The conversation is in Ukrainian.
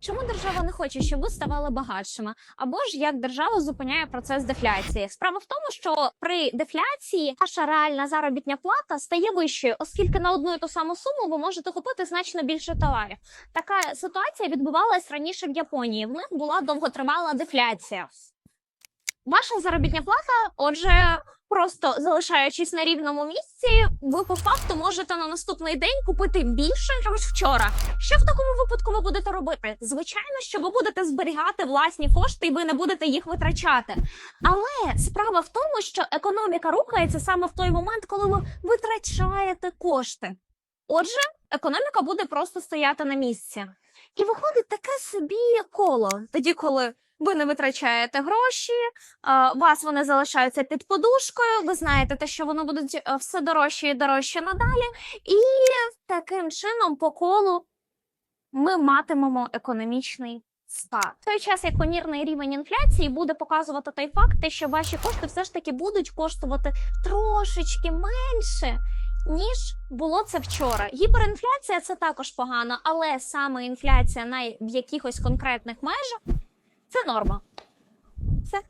Чому держава не хоче, щоб ви ставали багатшими? Або ж як держава зупиняє процес дефляції? Справа в тому, що при дефляції ваша реальна заробітня плата стає вищою, оскільки на одну і ту саму суму ви можете купити значно більше товарів. Така ситуація відбувалась раніше в Японії. В них була довготривала дефляція. Ваша заробітня плата, отже, просто залишаючись на рівному місці, ви по факту можете на наступний день купити більше ніж вчора. Що в такому випадку ви будете робити? Звичайно, що ви будете зберігати власні кошти і ви не будете їх витрачати. Але справа в тому, що економіка рухається саме в той момент, коли ви витрачаєте кошти. Отже, економіка буде просто стояти на місці. І виходить таке собі коло. Тоді, коли ви не витрачаєте гроші, вас вони залишаються під подушкою. Ви знаєте те, що воно буде е, все дорожче і дорожче надалі. І таким чином по колу ми матимемо економічний спад. В той час, як помірний рівень інфляції буде показувати той факт, що ваші кошти все ж таки будуть коштувати трошечки менше. Ніж було це вчора. Гіперінфляція це також погано, але саме інфляція на в якихось конкретних межах це норма. Все.